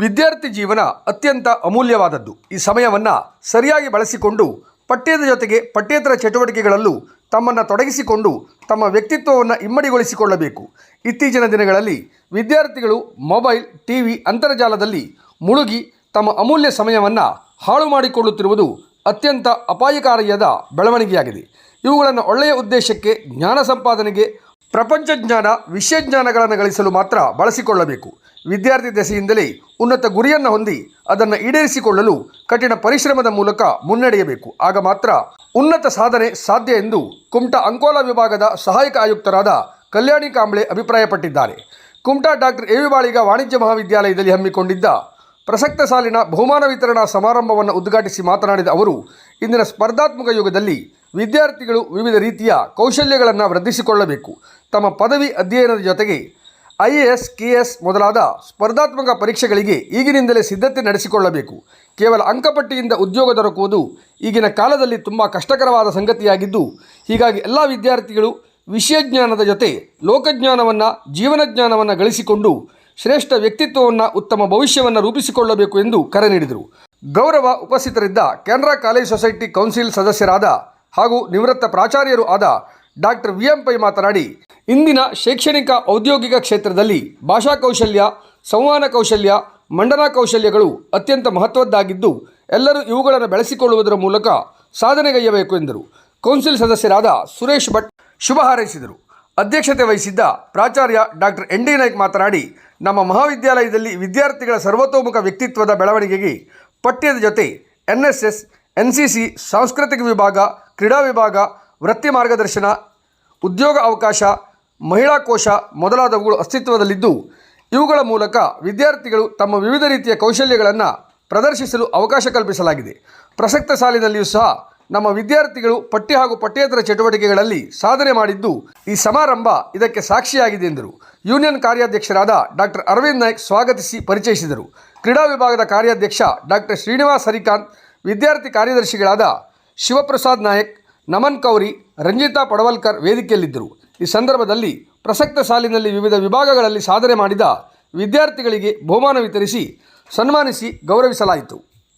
ವಿದ್ಯಾರ್ಥಿ ಜೀವನ ಅತ್ಯಂತ ಅಮೂಲ್ಯವಾದದ್ದು. ಈ ಸಮಯವನ್ನು ಸರಿಯಾಗಿ ಬಳಸಿಕೊಂಡು ಪಠ್ಯದ ಜೊತೆಗೆ ಪಠ್ಯೇತರ ಚಟುವಟಿಕೆಗಳಲ್ಲೂ ತಮ್ಮನ್ನು ತೊಡಗಿಸಿಕೊಂಡು ತಮ್ಮ ವ್ಯಕ್ತಿತ್ವವನ್ನು ಇಮ್ಮಡಿಗೊಳಿಸಿಕೊಳ್ಳಬೇಕು. ಇತ್ತೀಚಿನ ದಿನಗಳಲ್ಲಿ ವಿದ್ಯಾರ್ಥಿಗಳು ಮೊಬೈಲ್ ಟಿ ವಿ ಅಂತರ್ಜಾಲದಲ್ಲಿ ಮುಳುಗಿ ತಮ್ಮ ಅಮೂಲ್ಯ ಸಮಯವನ್ನು ಹಾಳು ಮಾಡಿಕೊಳ್ಳುತ್ತಿರುವುದು ಅತ್ಯಂತ ಅಪಾಯಕಾರಿಯಾದ ಬೆಳವಣಿಗೆಯಾಗಿದೆ. ಇವುಗಳನ್ನು ಒಳ್ಳೆಯ ಉದ್ದೇಶಕ್ಕೆ, ಜ್ಞಾನ ಸಂಪಾದನೆಗೆ ಪ್ರಪಂಚ ಜ್ಞಾನ ವಿಷಯ ಜ್ಞಾನಗಳನ್ನು ಗಳಿಸಲು ಮಾತ್ರ ಬಳಸಿಕೊಳ್ಳಬೇಕು. ವಿದ್ಯಾರ್ಥಿ ದೆಸೆಯಿಂದಲೇ ಉನ್ನತ ಗುರಿಯನ್ನು ಹೊಂದಿ ಅದನ್ನು ಈಡೇರಿಸಿಕೊಳ್ಳಲು ಕಠಿಣ ಪರಿಶ್ರಮದ ಮೂಲಕ ಮುನ್ನಡೆಯಬೇಕು. ಆಗ ಮಾತ್ರ ಉನ್ನತ ಸಾಧನೆ ಸಾಧ್ಯ ಎಂದು ಕುಮಟಾ ಅಂಕೋಲಾ ವಿಭಾಗದ ಸಹಾಯಕ ಆಯುಕ್ತರಾದ ಕಲ್ಯಾಣಿ ಕಾಂಬ್ಳೆ ಅಭಿಪ್ರಾಯಪಟ್ಟಿದ್ದಾರೆ. ಕುಮಟಾ ಡಾಕ್ಟರ್ ಎ ವಿ ವಾಣಿಜ್ಯ ಮಹಾವಿದ್ಯಾಲಯದಲ್ಲಿ ಹಮ್ಮಿಕೊಂಡಿದ್ದ ಪ್ರಸಕ್ತ ಸಾಲಿನ ಬಹುಮಾನ ವಿತರಣಾ ಸಮಾರಂಭವನ್ನು ಉದ್ಘಾಟಿಸಿ ಮಾತನಾಡಿದ ಅವರು, ಇಂದಿನ ಸ್ಪರ್ಧಾತ್ಮಕ ಯುಗದಲ್ಲಿ ವಿದ್ಯಾರ್ಥಿಗಳು ವಿವಿಧ ರೀತಿಯ ಕೌಶಲ್ಯಗಳನ್ನು ವೃದ್ಧಿಸಿಕೊಳ್ಳಬೇಕು. ತಮ್ಮ ಪದವಿ ಅಧ್ಯಯನದ ಜೊತೆಗೆ I A S, K S ಮೊದಲಾದ ಸ್ಪರ್ಧಾತ್ಮಕ ಪರೀಕ್ಷೆಗಳಿಗೆ ಈಗಿನಿಂದಲೇ ಸಿದ್ಧತೆ ನಡೆಸಿಕೊಳ್ಳಬೇಕು. ಕೇವಲ ಅಂಕಪಟ್ಟಿಯಿಂದ ಉದ್ಯೋಗ ದೊರಕುವುದು ಈಗಿನ ಕಾಲದಲ್ಲಿ ತುಂಬ ಕಷ್ಟಕರವಾದ ಸಂಗತಿಯಾಗಿದ್ದು, ಹೀಗಾಗಿ ಎಲ್ಲ ವಿದ್ಯಾರ್ಥಿಗಳು ವಿಷಯ ಜ್ಞಾನದ ಜೊತೆ ಲೋಕಜ್ಞಾನವನ್ನು ಜೀವನ ಜ್ಞಾನವನ್ನು ಗಳಿಸಿಕೊಂಡು ಶ್ರೇಷ್ಠ ವ್ಯಕ್ತಿತ್ವವನ್ನು, ಉತ್ತಮ ಭವಿಷ್ಯವನ್ನು ರೂಪಿಸಿಕೊಳ್ಳಬೇಕು ಎಂದು ಕರೆ ನೀಡಿದರು. ಗೌರವ ಉಪಸ್ಥಿತರಿದ್ದ ಕೆನರಾ ಕಾಲೇಜ್ ಸೊಸೈಟಿ ಕೌನ್ಸಿಲ್ ಸದಸ್ಯರಾದ ಹಾಗೂ ನಿವೃತ್ತ ಪ್ರಾಚಾರ್ಯರು ಆದ ಡಾಕ್ಟರ್ ವಿ ಎಂ ಪೈ ಮಾತನಾಡಿ ಇಂದಿನ ಶೈಕ್ಷಣಿಕ ಔದ್ಯೋಗಿಕ ಕ್ಷೇತ್ರದಲ್ಲಿ ಭಾಷಾ ಕೌಶಲ್ಯ, ಸಂವಹನ ಕೌಶಲ್ಯ, ಮಂಡನಾ ಕೌಶಲ್ಯಗಳು ಅತ್ಯಂತ ಮಹತ್ವದ್ದಾಗಿದ್ದು, ಎಲ್ಲರೂ ಇವುಗಳನ್ನು ಬೆಳೆಸಿಕೊಳ್ಳುವುದರ ಮೂಲಕ ಸಾಧನೆಗೈಯಬೇಕು ಎಂದರು. ಕೌನ್ಸಿಲ್ ಸದಸ್ಯರಾದ ಸುರೇಶ್ ಭಟ್ ಶುಭ ಹಾರೈಸಿದರು. ಅಧ್ಯಕ್ಷತೆ ವಹಿಸಿದ್ದ ಪ್ರಾಚಾರ್ಯ ಡಾಕ್ಟರ್ ಎನ್ ಡಿ ನಾಯ್ಕ್ ಮಾತನಾಡಿ, ನಮ್ಮ ಮಹಾವಿದ್ಯಾಲಯದಲ್ಲಿ ವಿದ್ಯಾರ್ಥಿಗಳ ಸರ್ವತೋಮುಖ ವ್ಯಕ್ತಿತ್ವದ ಬೆಳವಣಿಗೆಗೆ ಪಠ್ಯದ ಜೊತೆ ಎನ್ ಎಸ್ ಸಾಂಸ್ಕೃತಿಕ ವಿಭಾಗ, ಕ್ರೀಡಾ ವಿಭಾಗ, ವೃತ್ತಿ ಮಾರ್ಗದರ್ಶನ, ಉದ್ಯೋಗ ಅವಕಾಶ ಮಹಿಳಾ ಕೋಶ ಮೊದಲಾದವುಗಳು ಅಸ್ತಿತ್ವದಲ್ಲಿದ್ದು, ಇವುಗಳ ಮೂಲಕ ವಿದ್ಯಾರ್ಥಿಗಳು ತಮ್ಮ ವಿವಿಧ ರೀತಿಯ ಕೌಶಲ್ಯಗಳನ್ನು ಪ್ರದರ್ಶಿಸಲು ಅವಕಾಶ ಕಲ್ಪಿಸಲಾಗಿದೆ. ಪ್ರಸಕ್ತ ಸಾಲಿನಲ್ಲಿಯೂ ಸಹ ನಮ್ಮ ವಿದ್ಯಾರ್ಥಿಗಳು ಪಠ್ಯ ಹಾಗೂ ಪಠ್ಯೇತರ ಚಟುವಟಿಕೆಗಳಲ್ಲಿ ಸಾಧನೆ ಮಾಡಿದ್ದು, ಈ ಸಮಾರಂಭ ಇದಕ್ಕೆ ಸಾಕ್ಷಿಯಾಗಿದೆ ಎಂದರು. ಯೂನಿಯನ್ ಕಾರ್ಯಾಧ್ಯಕ್ಷರಾದ ಡಾಕ್ಟರ್ ಅರವಿಂದ್ ನಾಯ್ಕ್ ಸ್ವಾಗತಿಸಿ ಪರಿಚಯಿಸಿದರು. ಕ್ರೀಡಾ ವಿಭಾಗದ ಕಾರ್ಯಾಧ್ಯಕ್ಷ ಡಾಕ್ಟರ್ ಶ್ರೀನಿವಾಸ್ ಹರಿಕಾಂತ್, ವಿದ್ಯಾರ್ಥಿ ಕಾರ್ಯದರ್ಶಿಗಳಾದ ಶಿವಪ್ರಸಾದ್ ನಾಯಕ್ ನಮನ್ ಕೌರಿ, ರಂಜಿತಾ ಪಡವಲ್ಕರ್ ವೇದಿಕೆಯಲ್ಲಿದ್ದರು. ಈ ಸಂದರ್ಭದಲ್ಲಿ ಪ್ರಸಕ್ತ ಸಾಲಿನಲ್ಲಿ ವಿವಿಧ ವಿಭಾಗಗಳಲ್ಲಿ ಸಾಧನೆ ಮಾಡಿದ ವಿದ್ಯಾರ್ಥಿಗಳಿಗೆ ಬಹುಮಾನ ವಿತರಿಸಿ ಸನ್ಮಾನಿಸಿ ಗೌರವಿಸಲಾಯಿತು.